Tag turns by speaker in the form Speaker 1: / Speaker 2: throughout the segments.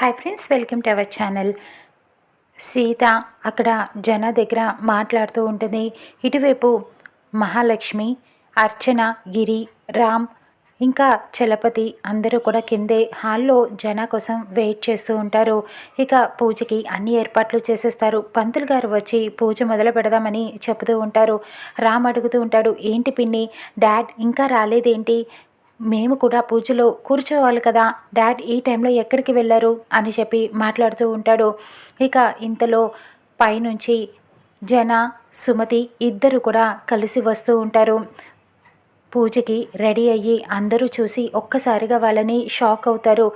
Speaker 1: Hi friends welcome to our channel Sita అక్కడ జన దగ్గర మాట్లాడుతూ ఉంటుంది. ఇటువైపు మహాలక్ష్మి అర్చన గిరి రామ్ ఇంకా చలపతి అందరూ కూడా కిందే హాల్లో జన కోసం వెయిట్ చేస్తూ ఉంటారు. ఇక పూజకి అన్ని ఏర్పాట్లు చేసేస్తారు. పంతులు గారు వచ్చి పూజ మొదలు పెడదామని చెబుతూ ఉంటారు. రామ్ అడుగుతూ ఉంటాడు ఏంటి పిన్ని? డాడ్ ఇంకా రాలేదేంటి? మేము కూడా పూజలో కూర్చోవాలి కదా. డాడ్ ఈ టైంలో ఎక్కడికి వెళ్ళారు? అని చెప్పి మాట్లాడుతూ ఉంటాడు. ఇక ఇంతలో పైనుంచి జన సుమతి ఇద్దరు కూడా కలిసి వస్తూ ఉంటారు. పూజకి రెడీ అయ్యి అందరూ చూసి ఒక్కసారిగా వాళ్ళని షాక్ అవుతారు.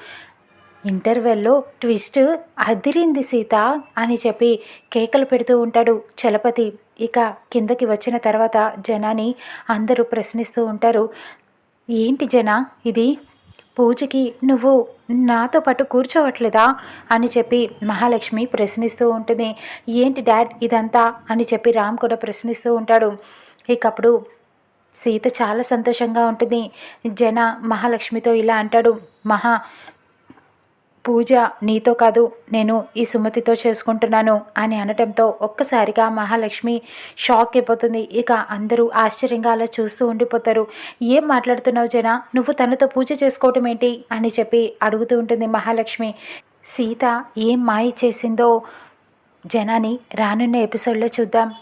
Speaker 1: ఇంటర్వెల్లో ట్విస్ట్ అదిరింది సీత అని చెప్పి కేకలు పెడుతూ ఉంటాడు చలపతి. ఇక కిందకి వచ్చిన తర్వాత జనాన్ని అందరూ ప్రశ్నిస్తూ ఉంటారు. ఏంటి జన ఇది? పూజకి నువ్వు నాతో పాటు కూర్చోవట్లేదా? అని చెప్పి మహాలక్ష్మి ప్రశ్నిస్తూ ఉంటుంది. ఏంటి డాడ్ ఇదంతా? అని చెప్పి రామ్ కూడా ప్రశ్నిస్తూ ఉంటాడు. ఇకప్పుడు సీత చాలా సంతోషంగా ఉంటుంది. జన మహాలక్ష్మితో ఇలా అంటాడు. మహా పూజ నీతో కాదు నేను ఈ సుమతితో చేసుకుంటున్నాను అని అనటంతో ఒక్కసారిగా మహాలక్ష్మి షాక్ అయిపోతుంది. ఇక అందరూ ఆశ్చర్యంగా అలా చూస్తూ ఉండిపోతారు. ఏం మాట్లాడుతున్నావు జన? నువ్వు తనతో పూజ చేసుకోవటం ఏంటి? అని చెప్పి అడుగుతూ ఉంటుంది మహాలక్ష్మి. సీత ఏం మాయ చేసిందో జనాని రానున్న ఎపిసోడ్లో చూద్దాం.